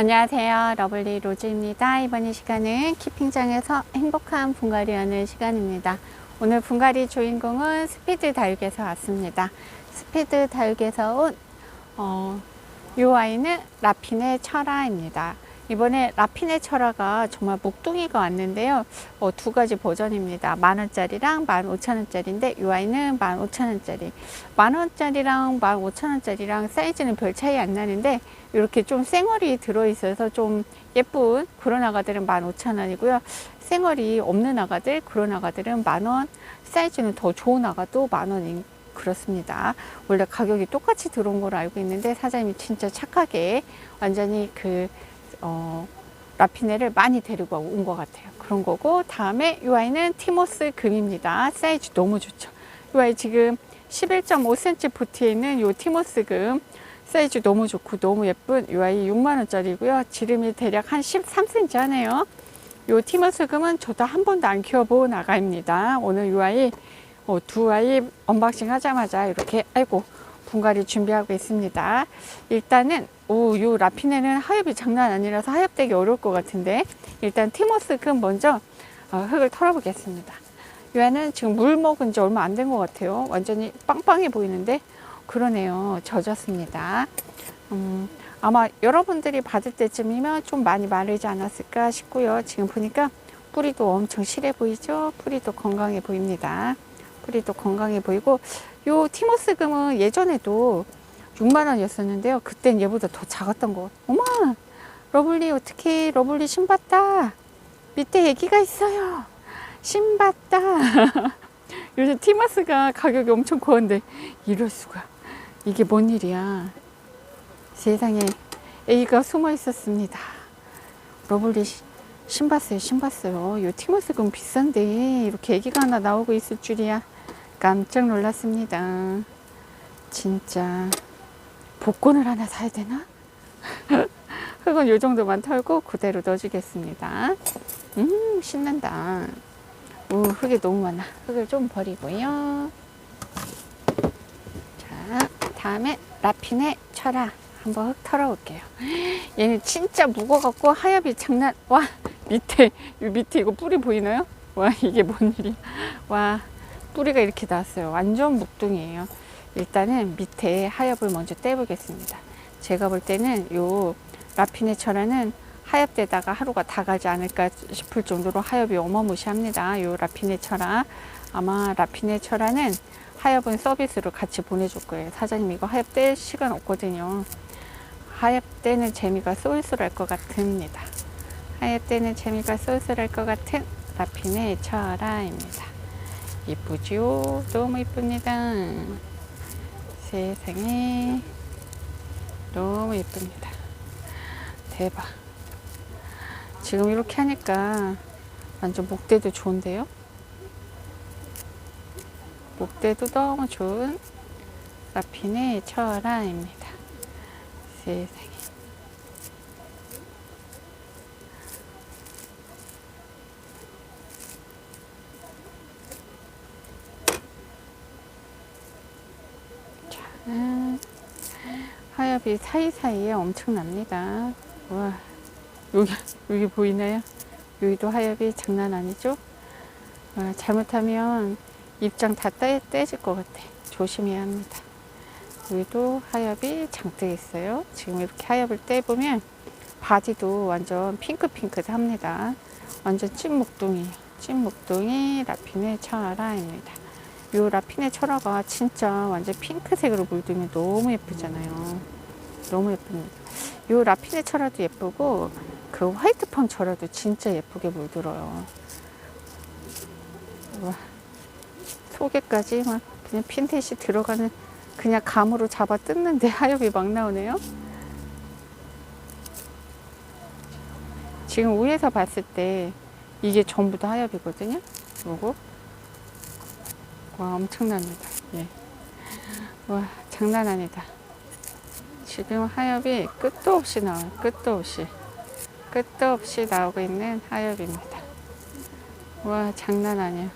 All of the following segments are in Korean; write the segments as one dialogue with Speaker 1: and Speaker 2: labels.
Speaker 1: 안녕하세요. 러블리 로즈입니다. 이번 이 시간은 키핑장에서 행복한 분갈이 하는 시간입니다. 오늘 분갈이 주인공은 스피드 다육에서 왔습니다. 스피드 다육에서 온, 어, 이 아이는 라핀의 철아입니다. 이번에 라핀의 철아가 정말 목둥이가 왔는데요. 어, 두 가지 버전입니다. 만원짜리랑 만오천원짜리인데 이 아이는 만오천원짜리. 만원짜리랑 만오천원짜리랑 사이즈는 별 차이 안 나는데 이렇게 좀 쌩얼이 들어있어서 좀 예쁜 그런 아가들은 만오천원이고요. 쌩얼이 없는 아가들, 그런 아가들은 만원, 사이즈는 더 좋은 아가도 만원인 그렇습니다. 원래 가격이 똑같이 들어온 걸로 알고 있는데 사장님이 진짜 착하게 완전히 그 어, 라피네를 많이 데리고 온 것 같아요. 그런 거고 다음에 이 아이는 티모스 금입니다. 사이즈 너무 좋죠. 이 아이 지금 11.5cm 부티에 있는 이 티모스 금 사이즈 너무 좋고 너무 예쁜 이 아이 6만 원짜리고요. 지름이 대략 한 13cm 하네요. 이 티모스 금은 저도 한 번도 안 키워본 아가입니다. 오늘 이 아이 어, 두 아이 언박싱 하자마자 이렇게 아이고 분갈이 준비하고 있습니다. 일단은 오, 요 라피네는 하엽이 장난 아니라서 하엽 되기 어려울 것 같은데 일단 티모스 금 먼저 어, 흙을 털어보겠습니다. 얘는 지금 물 먹은 지 얼마 안 된 것 같아요. 완전히 빵빵해 보이는데 그러네요. 젖었습니다. 음, 아마 여러분들이 받을 때쯤이면 좀 많이 마르지 않았을까 싶고요. 지금 보니까 뿌리도 엄청 실해 보이죠? 뿌리도 건강해 보입니다. 뿌리도 건강해 보이고 요 티모스 금은 예전에도 6만 원이었었는데요. 그땐 얘보다 더 작았던 것. 어머, 러블리 어떻게 러블리 신봤다. 밑에 애기가 있어요. 신봤다. 요즘 티마스가 가격이 엄청 고한데 이럴 수가. 이게 뭔 일이야. 세상에 애기가 숨어 있었습니다. 러블리 신봤어요, 신봤어요. 요 티모스 금 비싼데 이렇게 애기가 하나 나오고 있을 줄이야. 깜짝 놀랐습니다. 진짜. 복권을 하나 사야 되나? 흙은 요 정도만 털고 그대로 넣어주겠습니다. 음, 신난다. 오, 흙이 너무 많아. 흙을 좀 버리고요. 자, 다음에 라핀의 철아. 한번 흙 털어올게요. 얘는 진짜 무거워갖고 하엽이 장난, 와, 밑에, 이 밑에 이거 뿌리 보이나요? 와, 이게 뭔 일이야. 와, 뿌리가 이렇게 나왔어요. 완전 묵둥이에요. 일단은 밑에 하엽을 먼저 떼보겠습니다. 제가 볼 때는 요 라피네 철화는 하엽대다가 하루가 다 가지 않을까 싶을 정도로 하엽이 어마무시합니다. 요 라피네 철화 아마 라피네 철화는 하엽은 서비스로 같이 보내줄 거예요. 사장님 이거 하엽 뗄 시간 없거든요. 하엽 떼는 재미가 쏠쏠할 것 같습니다. 하엽 떼는 재미가 쏠쏠할 것 같은 라피네 철화입니다. 이쁘죠? 너무 이쁩니다. 세상에 너무 예쁩니다. 대박. 지금 이렇게 하니까 완전 목대도 좋은데요? 목대도 너무 좋은 라핀의 철화입니다. 세상에. 음, 하엽이 사이사이에 엄청납니다. 와, 여기, 여기 보이나요? 여기도 하엽이 장난 아니죠? 와, 잘못하면 입장 다 떼, 떼질 것 같아. 조심해야 합니다. 여기도 하엽이 장뜩 있어요. 지금 이렇게 하엽을 떼보면 바지도 완전 핑크핑크합니다. 완전 찐목동이에요. 찐목동이 라핀의 차라입니다. 요 라핀의 철화가 진짜 완전 핑크색으로 물들면 너무 예쁘잖아요. 너무 예쁩니다. 요 라핀의 철화도 예쁘고 그 화이트팜 철화도 진짜 예쁘게 물들어요. 와, 속에까지 막 그냥 핀셋이 들어가는 그냥 감으로 잡아 뜯는데 하엽이 막 나오네요. 지금 위에서 봤을 때 이게 전부 다 하엽이거든요. 요거 와 엄청납니다. 예. 와 장난 아니다. 지금 하엽이 끝도 없이 나와요. 끝도 없이 끝도 없이 나오고 있는 하엽입니다. 와 장난 아니야.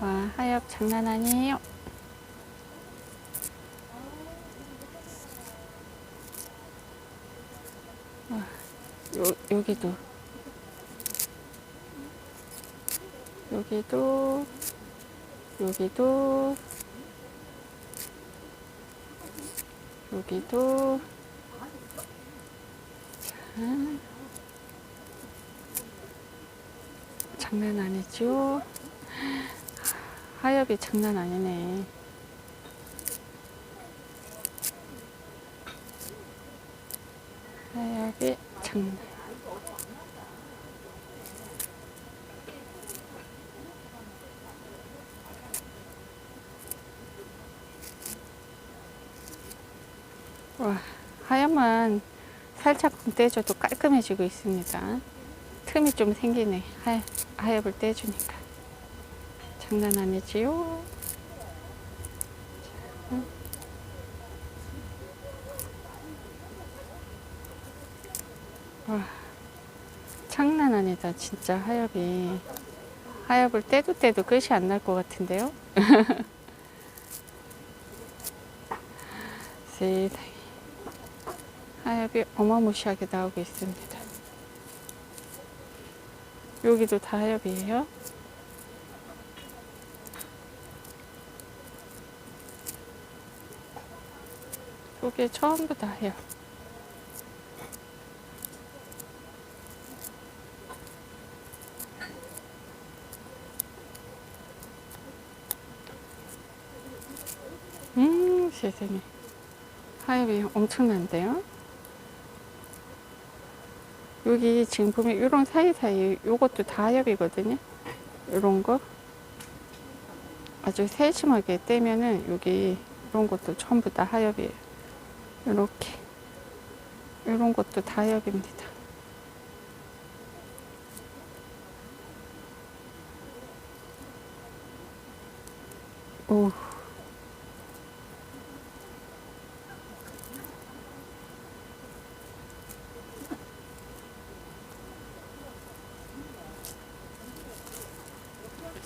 Speaker 1: 와, 하엽 장난 아니에요. 요, 여기도. 여기도. 여기도. 여기도. 자. 장난 아니죠? 하엽이 장난 아니네. 하엽이 장난. 와, 하엽만 살짝 떼줘도 깔끔해지고 있습니다. 틈이 좀 생기네. 하, 하엽을 떼주니까. 장난 아니지요? 와, 장난 아니다. 진짜 하엽이. 하엽을 떼도 떼도 끝이 안 날 것 같은데요? 세상에. 하엽이 어마무시하게 나오고 있습니다. 여기도 다 하엽이에요. 여기 전부 다 하엽. 음, 세상에. 하엽이 엄청난데요? 여기 지금 보면 이런 사이사이 요것도 다 하엽이거든요. 이런 거. 아주 세심하게 떼면은 여기 이런 것도 전부 다 하엽이에요. 이렇게. 이런 것도 다 하엽입니다. 오.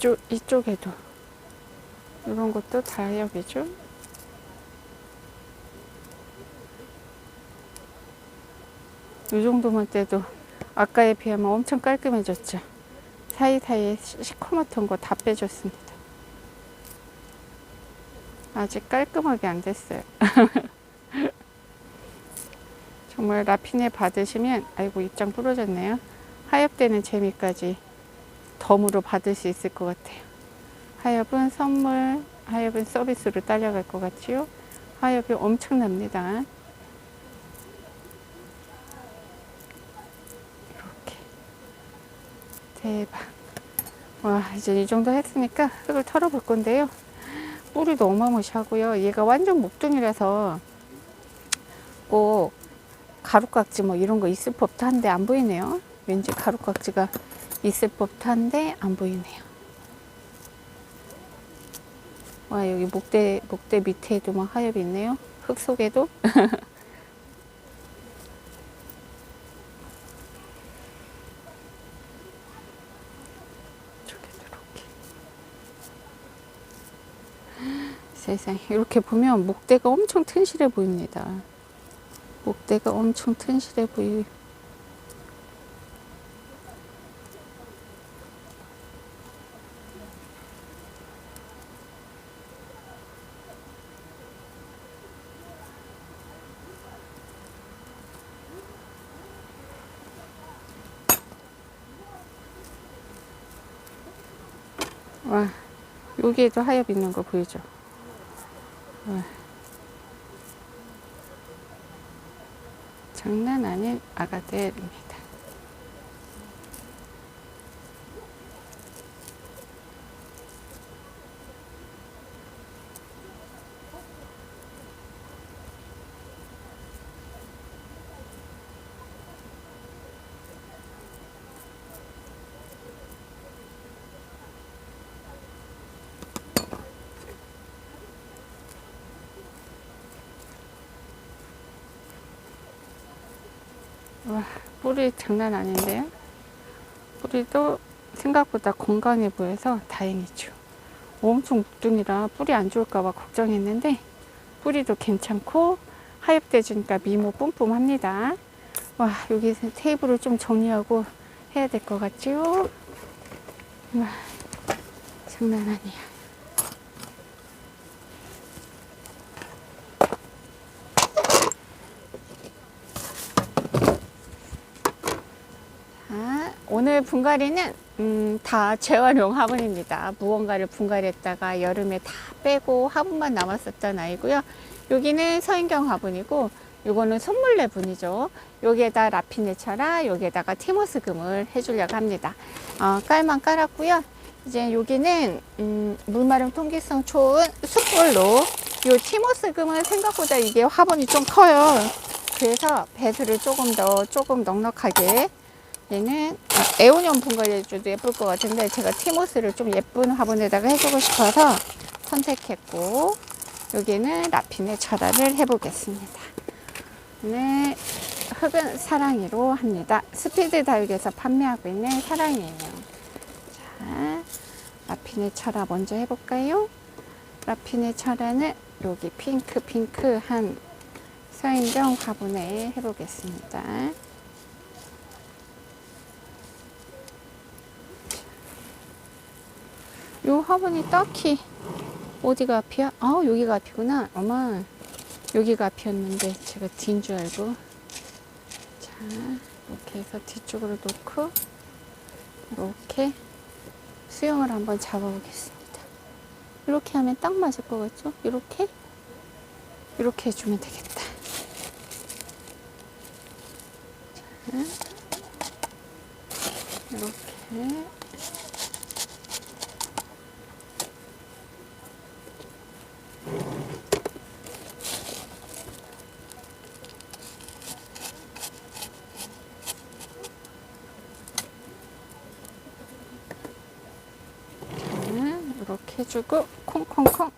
Speaker 1: 이쪽, 이쪽에도 이런 것도 다 하엽이죠. 이 정도만 떼도 아까에 비하면 엄청 깔끔해졌죠. 사이사이에 시- 시커멓던 거 다 빼줬습니다. 아직 깔끔하게 안 됐어요. 정말 라피네 받으시면 아이고 입장 부러졌네요. 하엽되는 재미까지 덤으로 받을 수 있을 것 같아요. 하엽은 선물, 하엽은 서비스로 딸려갈 것 같지요? 하엽이 엄청납니다. 이렇게. 대박. 와, 이제 이 정도 했으니까 흙을 털어볼 건데요. 뿌리도 어마무시하고요. 얘가 완전 목둥이라서 꼭 가루깍지 뭐 이런 거 있을 법도 한데 안 보이네요. 왠지 가루깍지가 있을 법도 한데 안 보이네요. 와 여기 목대 목대 밑에도 막 하엽이 있네요. 흙 속에도. 세상에 이렇게 보면 목대가 엄청 튼실해 보입니다. 목대가 엄청 튼실해 보이. 와, 여기에도 하엽 있는 거 보이죠? 와. 장난 아닌 아가들입니다. 와, 뿌리 장난 아닌데요? 뿌리도 생각보다 건강해 보여서 다행이죠. 엄청 묵둥이라 뿌리 안 좋을까봐 걱정했는데 뿌리도 괜찮고 하엽돼 주니까 미모 뿜뿜합니다. 와 여기 테이블을 좀 정리하고 해야 될 것 같지요? 와 장난 아니야. 자, 오늘 분갈이는 음, 다 재활용 화분입니다. 무언가를 분갈이했다가 여름에 다 빼고 화분만 남았었던 아이고요. 여기는 서인경 화분이고 요거는 손물레 분이죠. 여기에다 라피네처라 여기에다가 티모스 금을 해주려고 합니다. 어, 깔만 깔았고요. 이제 여기는 음, 물마름 통기성 좋은 숯불로 요 티모스 금은 생각보다 이게 화분이 좀 커요. 그래서 배수를 조금 더 조금 넉넉하게 얘는 에오니엄 분갈이해줘도 예쁠 것 같은데 제가 티모스를 좀 예쁜 화분에다가 해주고 싶어서 선택했고 여기는 라핀의 철화를 해보겠습니다. 네, 흙은 사랑이로 합니다. 스피드 다육에서 판매하고 있는 사랑이에요. 자, 라핀의 철화 먼저 해볼까요? 라핀의 철화는 여기 핑크 핑크한 서인경 화분에 해보겠습니다. 요 화분이 딱히 어디가 앞이야? 아 여기가 앞이구나. 어마 여기가 앞이었는데 제가 뒤인 줄 알고 자 이렇게 해서 뒤쪽으로 놓고 이렇게 수영을 한번 잡아보겠습니다. 이렇게 하면 딱 맞을 것 같죠? 이렇게 이렇게 해주면 되겠다. 자, 이렇게 이렇게 해주고 콩콩콩.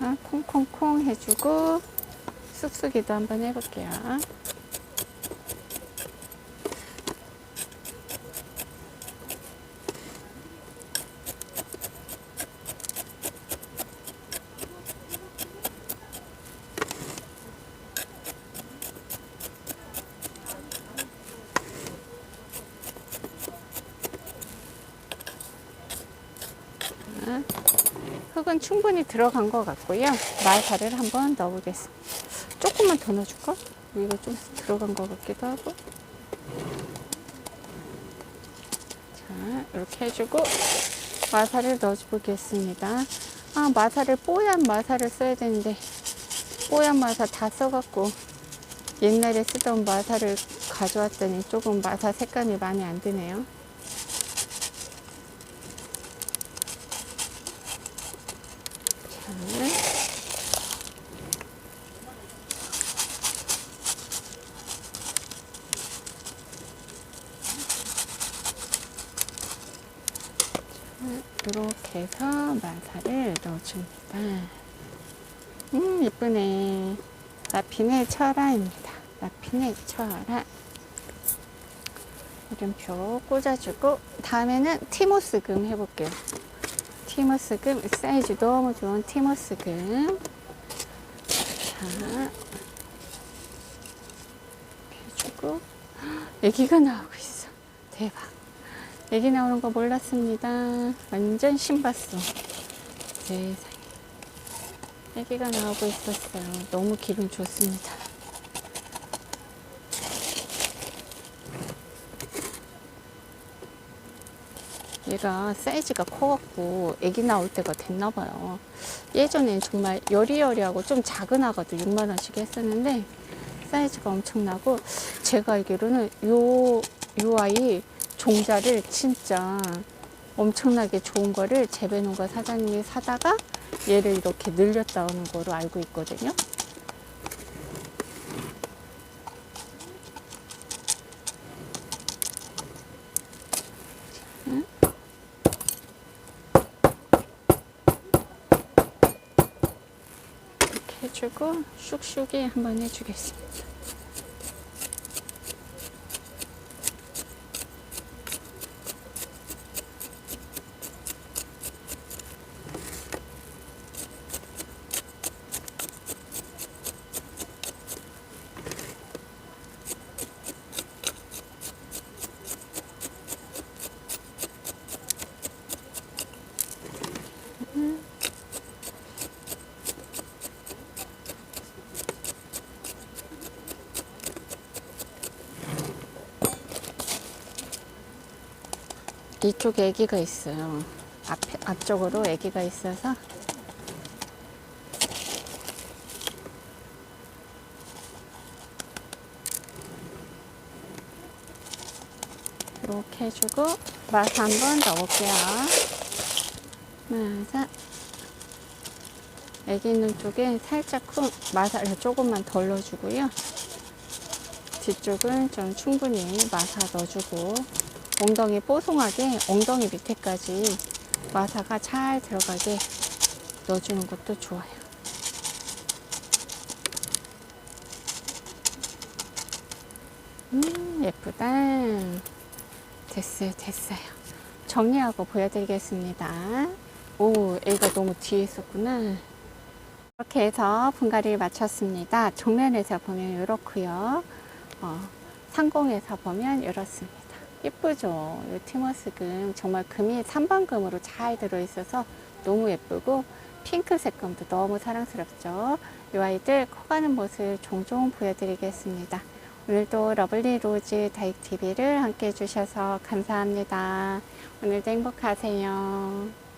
Speaker 1: 아, 콩콩콩 해주고 쑥쑥이도 한번 해볼게요 흙은 충분히 들어간 것 같고요. 말살을 한번 넣어보겠습니다. 조금만 더 넣어줄까? 이거 좀 들어간 것 같기도 하고. 자, 이렇게 해주고 마사를 넣어보겠습니다. 아, 마사를 뽀얀 마사를 써야 되는데 뽀얀 마사 다 써갖고 옛날에 쓰던 마사를 가져왔더니 조금 마사 색감이 많이 안 드네요. 이렇게 해서 마사를 넣어줍니다. 음, 예쁘네. 라핀의 철화입니다. 라핀의 철화. 이름표 꽂아주고, 다음에는 티모스금 해볼게요. 티모스금, 사이즈 너무 좋은 티모스금. 자, 해주고, 애기가 나오고 있어. 대박. 애기 나오는 거 몰랐습니다. 완전 신봤어. 세상에. 애기가 나오고 있었어요. 너무 기분 좋습니다. 얘가 사이즈가 커갖고 애기 나올 때가 됐나봐요. 예전엔 정말 여리여리하고 좀 작은 아가도 6만원씩 했었는데 사이즈가 엄청나고 제가 알기로는 요, 요 아이 종자를 진짜 엄청나게 좋은 거를 재배농가 사장님이 사다가 얘를 이렇게 늘렸다 오는 거로 알고 있거든요. 이렇게 해주고 쑥쑥이 한번 해주겠습니다. 이쪽에 아기가 있어요. 앞, 앞쪽으로 아기가 있어서 이렇게 해주고 마사 한번 넣어볼게요. 마사 애기 있는 쪽에 살짝 쿵 마사를 조금만 덜 넣어주고요. 뒤쪽은 좀 충분히 마사 넣어주고 엉덩이 뽀송하게 엉덩이 밑에까지 마사가 잘 들어가게 넣어주는 것도 좋아요. 음, 예쁘다. 됐어요, 됐어요. 정리하고 보여드리겠습니다. 오, 애가 너무 뒤에 있었구나. 이렇게 해서 분갈이를 마쳤습니다. 정면에서 보면 이렇고요. 어, 상공에서 보면 이렇습니다. 예쁘죠? 이 티머스금 정말 금이 3번금으로 잘 들어있어서 너무 예쁘고 핑크색 금도 너무 사랑스럽죠? 이 아이들 커가는 모습 종종 보여드리겠습니다. 오늘도 러블리 로즈 다익TV를 함께 해주셔서 감사합니다. 오늘도 행복하세요.